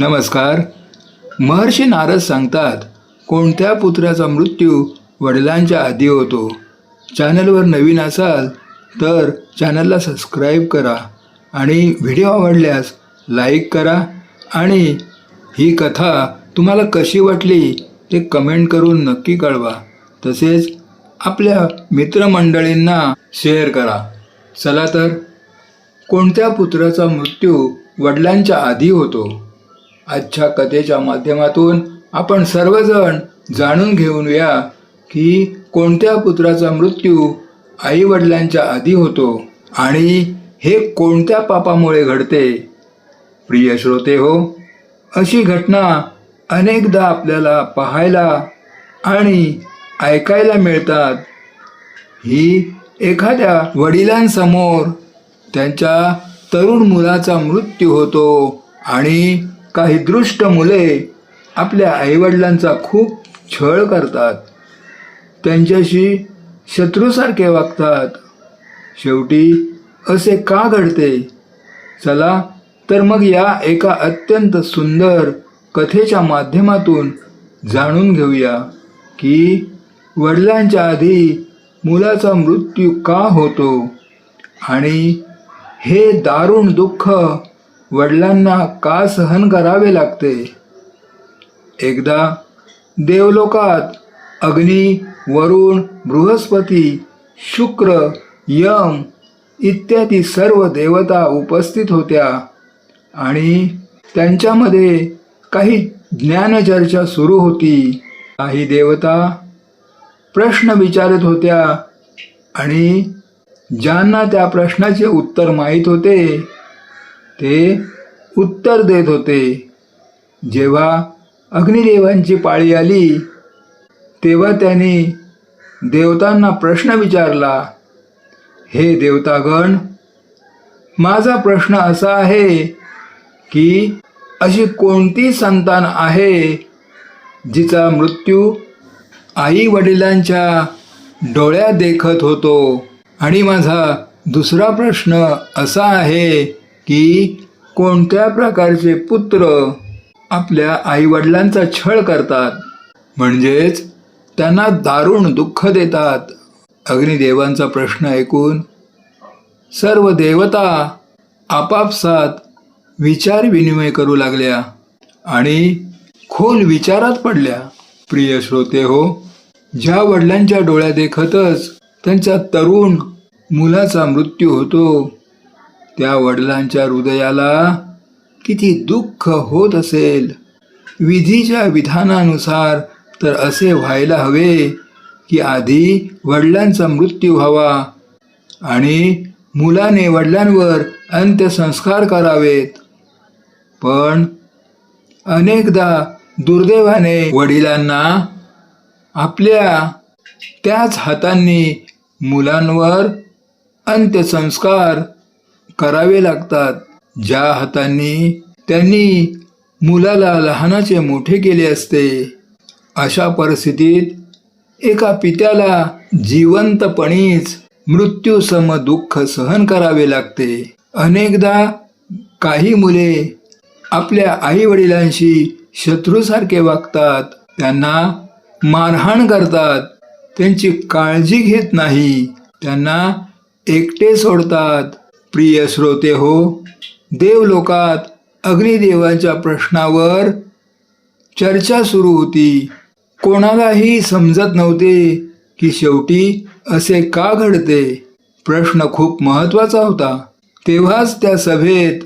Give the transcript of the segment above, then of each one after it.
नमस्कार. महर्षी नारद सांगतात कोणत्या पुत्राचा मृत्यू वडिलांच्या आधी होतो? चॅनलवर नवीन असाल तर चॅनलला सबस्क्राईब करा आणि व्हिडिओ आवडल्यास लाईक करा आणि ही कथा तुम्हाला कशी वाटली ते कमेंट करून नक्की कळवा. तसेच आपल्या मित्रमंडळींना शेअर करा. चला तर कोणत्या पुत्राचा मृत्यू वडिलांच्या आधी होतो? आजच्या कथेच्या माध्यमातून आपण सर्वजण जाणून घेऊया की कोणत्या पुत्राचा मृत्यू आई वडिलांच्या आधी होतो आणि हे कोणत्या पापामुळे घडते? प्रिय श्रोते हो अशी घटना अनेकदा आपल्याला पाहायला आणि ऐकायला मिळतात. ही एखाद्या वडिलांसमोर त्यांच्या तरुण मुलाचा मृत्यू होतो आणि काही दृष्ट मुले आपल्या आईवडिलांचा खूप छळ करतात. त्यांच्याशी शत्रूसारखे वागतात. शेवटी असे का घडते? चला तर मग या एका अत्यंत सुंदर कथेच्या माध्यमातून जाणून घेऊया की वडिलांच्या आधी मुलाचा मृत्यू का होतो? आणि हे दारुण दुःख वडिलांना का सहन करावे लागते? एकदा देवलोकात अग्नी वरुण बृहस्पती शुक्र यम इत्यादी सर्व देवता उपस्थित होत्या आणि त्यांच्यामध्ये काही ज्ञानचर्चा सुरू होती. काही देवता प्रश्न विचारत होत्या आणि ज्यांना त्या प्रश्नाचे उत्तर माहीत होते ते उत्तर देत होते. जेव्हा अग्निदेवांची पाळी आली तेव्हा त्यांनी देवतांना प्रश्न विचारला हे देवतागण माझा प्रश्न असा आहे की अशी कोणती संतान आहे जिचा मृत्यू आई वडिलांच्या डोळ्यात देखत होतो? आणि माझा दुसरा प्रश्न असा आहे की कोणत्या प्रकारचे पुत्र आपल्या आईवडिलांचा छळ करतात? म्हणजेच त्यांना दारुण दुःख देतात. अग्निदेवांचा प्रश्न ऐकून सर्व देवता आपापसात विचार विनिमय करू लागल्या आणि खोल विचारात पडल्या. प्रिय श्रोते हो ज्या वडिलांच्या डोळ्या देखतच त्यांच्या तरुण मुलाचा मृत्यू होतो त्या वडिलांच्या हृदयाला किती दुःख होत असेल. विधीच्या विधानानुसार तर असे व्हायला हवे की आधी वडिलांचा मृत्यू व्हावा आणि मुलाने वडिलांवर अंत्यसंस्कार करावेत. पण अनेकदा दुर्दैवाने वडिलांना आपल्या त्याच हातांनी मुलांवर अंत्यसंस्कार करावे लागतात. ज्या हातांनी त्यांनी मुलाला लहानाचे मोठे केले असते अशा परिस्थितीत एका पित्याला जिवंतपणीच मृत्यूसम दुःख सहन करावे लागते. अनेकदा काही मुले आपल्या आई वडिलांशी शत्रूसारखे वागतात त्यांना मारहाण करतात त्यांची काळजी घेत नाही त्यांना एकटे सोडतात प्रिय श्रोते हो देवलोकात अग्निदेवाच्या प्रश्नावर चर्चा सुरू होती. कोणालाही समजत नव्हते की शेवटी असे का घडते. प्रश्न खूप महत्त्वाचा होता. तेव्हाच त्या सभेत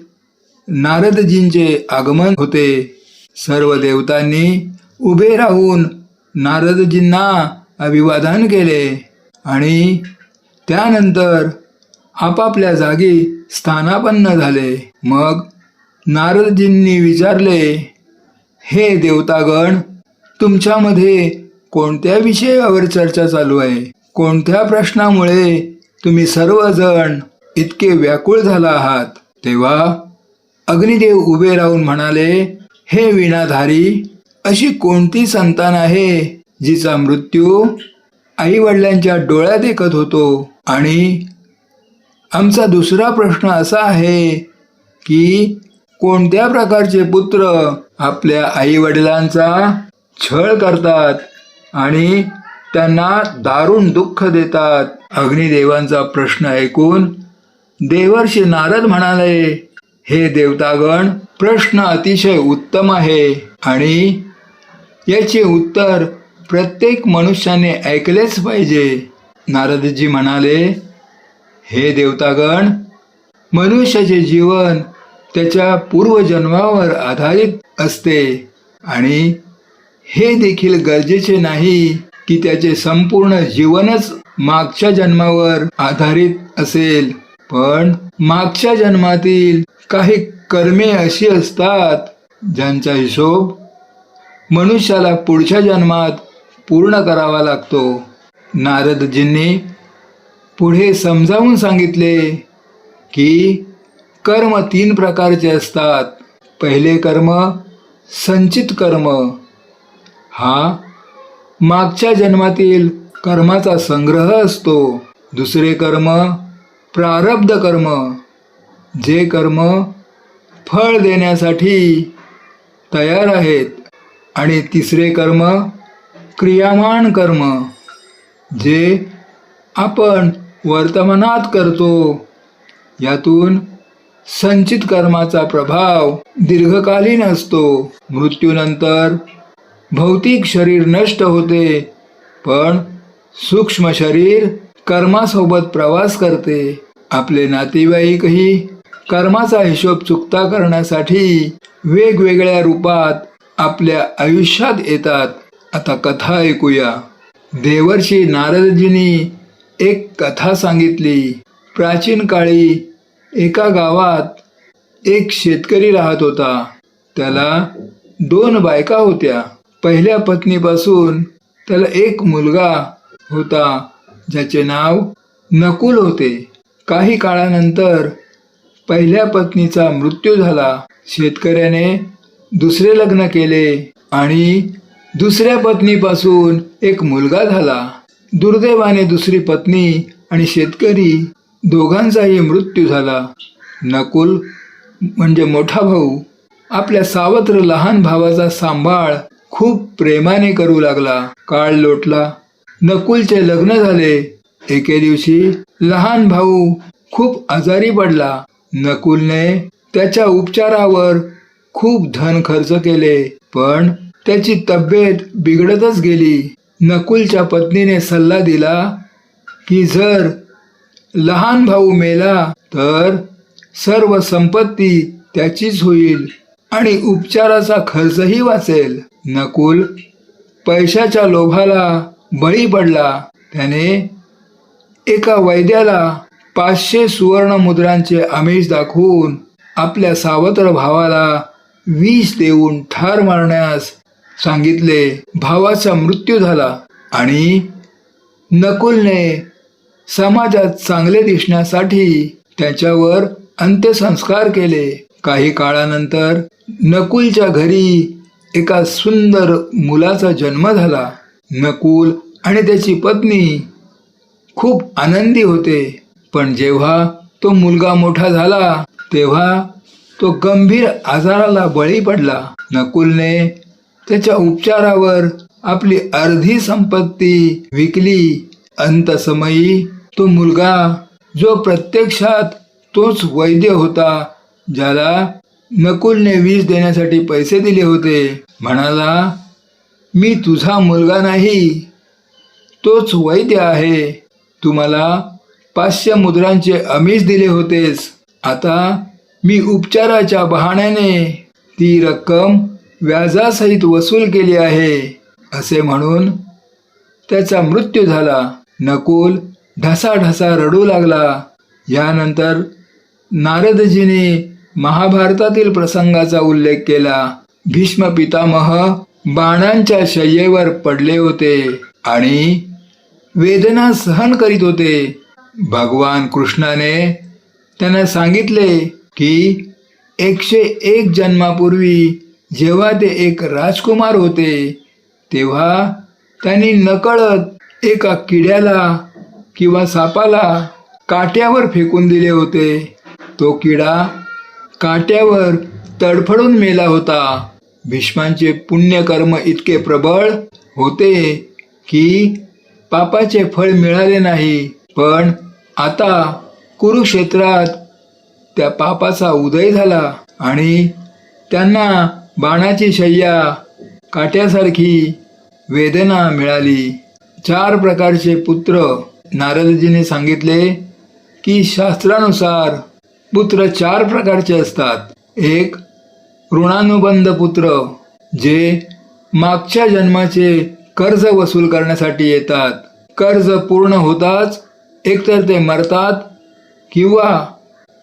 नारदजींचे आगमन होते. सर्व देवतांनी उभे राहून नारदजींना अभिवादन केले आणि त्यानंतर आपापल्या जागी स्थानापन्न झाले. मग नारदजींनी विचारले हे देवतागण तुमच्यामध्ये कोणत्या विषयावर चर्चा चालू आहे? कोणत्या प्रश्नामुळे तुम्ही सर्वजण इतके व्याकुळ झाला आहात? तेव्हा अग्निदेव उभे राहून म्हणाले हे विणाधारी अशी कोणती संतान आहे जिचा मृत्यू आई वडिलांच्या डोळ्यात एकत होतो आणि आमचा दुसरा प्रश्न असा आहे की कोणत्या प्रकारचे पुत्र आपल्या आई वडिलांचा छळ करतात आणि त्यांना दारुण दुःख देतात? अग्निदेवांचा प्रश्न ऐकून देवर्षी नारद म्हणाले हे देवतागण प्रश्न अतिशय उत्तम आहे आणि याचे उत्तर प्रत्येक मनुष्याने ऐकलेच पाहिजे. नारदजी म्हणाले हे देवतागण मनुष्याचे जीवन त्याच्या पूर्वजन्मावर आधारित असते. आणि हे देखील गरजेचे नाही की त्याचे संपूर्ण जीवनच मागच्या जन्मावर आधारित असेल. पण मागच्या जन्मातील काही कर्मे अशी असतात ज्यांचा हिशोब मनुष्याला पुढच्या जन्मात पूर्ण करावा लागतो. नारदजींनी पुढे समजावून सांगितले की कर्म तीन प्रकारचे असतात. पहिले कर्म संचित कर्म. हा मागच्या जन्मातील कर्माचा संग्रह असतो. दुसरे कर्म प्रारब्ध कर्म. जे कर्म फळ देण्यासाठी तयार आहेत. आणि तिसरे कर्म क्रियामान कर्म. जे आपण वर्तमानात करतो. यातून संचित कर्माचा प्रभाव दीर्घकालीन असतो. मृत्यूनंतर भौतिक शरीर नष्ट होते पण सूक्ष्म शरीर कर्मासोबत प्रवास करते. आपले नातेवाईकही कर्माचा हिशोब चुकता करण्यासाठी वेगवेगळ्या रूपात आपल्या आयुष्यात येतात. आता कथा ऐकूया. देवर्षी नारदजींनी एक कथा सांगितली. प्राचीन काळी एका गावात एक शेतकरी राहत होता. त्याला दोन बायका होत्या. पहिल्या पत्नीपासून त्याला एक मुलगा होता ज्याचे नाव नकुल होते. काही काळानंतर पहिल्या पत्नीचा मृत्यू झाला. शेतकऱ्याने दुसरे लग्न केले आणि दुसऱ्या पत्नीपासून एक मुलगा झाला. दुर्दैवाने दुसरी पत्नी आणि शेतकरी दोघांचाही मृत्यू झाला. नकुल म्हणजे मोठा भाऊ. आपल्या सावत्र लहान भावाचा सांभाळ खूप प्रेमाने करू लागला. काळ लोटला. नकुलचे लग्न झाले. एके दिवशी लहान भाऊ खूप आजारी पडला. नकुलने त्याच्या उपचारावर खूप धन खर्च केले पण त्याची तब्येत बिघडतच गेली. नकुलच्या पत्नीने सल्ला दिला की जर लहान भाऊ मेला तर सर्व संपत्ती त्याचीच होईल आणि उपचाराचा खर्चही वाचेल. नकुल पैशाच्या लोभाला बळी पडला. त्याने एका वैद्याला पाचशे सुवर्ण मुद्रांचे आमिष दाखवून आपल्या सावत्र भावाला विष देऊन ठार मारण्यास सांगितले भावाचा मृत्यू झाला आणि नकुलने समाजात चांगले दिसण्यासाठी त्याच्यावर अंत्यसंस्कार केले. काही काळानंतर नकुलच्या घरी एका सुंदर मुलाचा जन्म झाला. नकुल आणि त्याची पत्नी खूप आनंदी होते. पण जेव्हा तो मुलगा मोठा झाला तेव्हा तो गंभीर आजाराला बळी पडला. नकुलने त्याच्या उपचारावर आपली अर्धी संपत्ती विकली. अंतसमयी तो मुलगा जो प्रत्यक्षात तोच वैद्य होता ज्याला नकुलने वीज देण्यासाठी पैसे दिले होते म्हणाला मी तुझा मुलगा नाही. तोच वैद्य आहे. तुम्हाला पाचशे मुद्रांचे अमीष दिले होतेस. आता मी उपचाराच्या बहाण्याने ती रक्कम व्याजासहित वसूल केली आहे असे म्हणून त्याचा मृत्यू झाला. नकुल ढसाढसा रडू लागला. यानंतर नारदजीने महाभारतातील प्रसंगाचा उल्लेख केला. भीष्म पितामह बाणांच्या शय्येवर पडले होते आणि वेदना सहन करीत होते. भगवान कृष्णाने त्यांना सांगितले की एकशे एक जन्मापूर्वी जेव्हा ते एक राजकुमार होते तेव्हा त्यांनी नकळत एका किड्याला किंवा सापाला काट्यावर फेकून दिले होते. तो किडा काट्यावर तडफडून मेला होता. भीष्मांचे पुण्यकर्म इतके प्रबळ होते की पापाचे फळ मिळाले नाही. पण आता कुरुक्षेत्रात त्या पापाचा उदय झाला आणि त्यांना बाणाची शय्या काट्यासारखी वेदना मिळाली. चार प्रकारचे पुत्र नारदजीने सांगितले की शास्त्रानुसार पुत्र चार प्रकारचे असतात. एक ऋणानुबंध पुत्र जे मागच्या जन्माचे कर्ज वसूल करण्यासाठी येतात. कर्ज पूर्ण होताच एकतर ते मरतात किंवा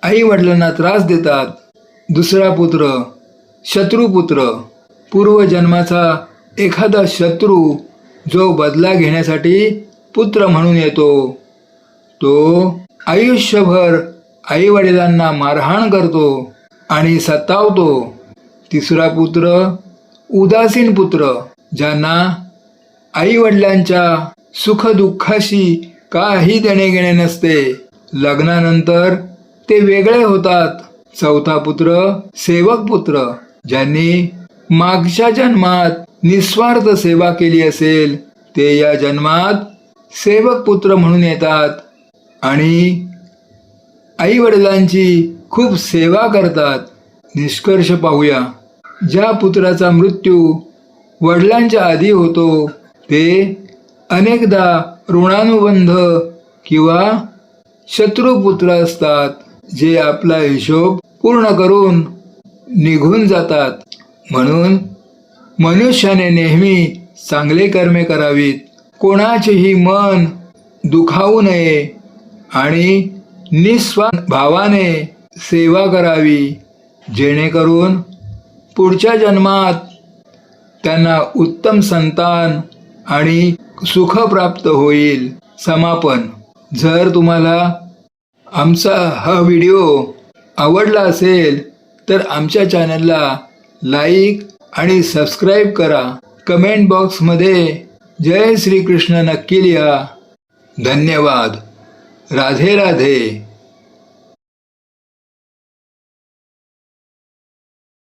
आई वडिलांना त्रास देतात. दुसरा पुत्र शत्रुपुत्र पूर्वजन्माचा एखादा शत्रू जो बदला घेण्यासाठी पुत्र म्हणून येतो तो आयुष्यभर आईवडिलांना मारहाण करतो आणि सतावतो. तिसरा पुत्र उदासीन पुत्र ज्यांना आईवडिलांच्या सुखदुःखाशी काही देणे घेणे नसते. लग्नानंतर ते वेगळे होतात. चौथा पुत्र सेवक पुत्र. ज्यांनी मागच्या जन्मात निस्वार्थ सेवा केली असेल ते या जन्मात सेवक पुत्र म्हणून येतात आणि आई वडिलांची खूप सेवा करतात. निष्कर्ष पाहूया. ज्या पुत्राचा मृत्यू वडिलांच्या आधी होतो ते अनेकदा ऋणानुबंध किंवा शत्रुपुत्र असतात जे आपला हिशोब पूर्ण करून निघून जातात. म्हणून मनुष्याने नेहमी चांगले कर्मे करावीत. कोणाचेही मन दुखावू नये आणि निस्वा भावाने सेवा करावी जेणेकरून पुढच्या जन्मात त्यांना उत्तम संतान आणि सुख प्राप्त होईल. समापन. जर तुम्हाला आमचा हा व्हिडिओ आवडला असेल तर आमच्या चॅनलला लाईक आणि सबस्क्राईब करा. कमेंट बॉक्समध्ये जय श्रीकृष्ण नक्की लिहा. धन्यवाद. राधे राधे.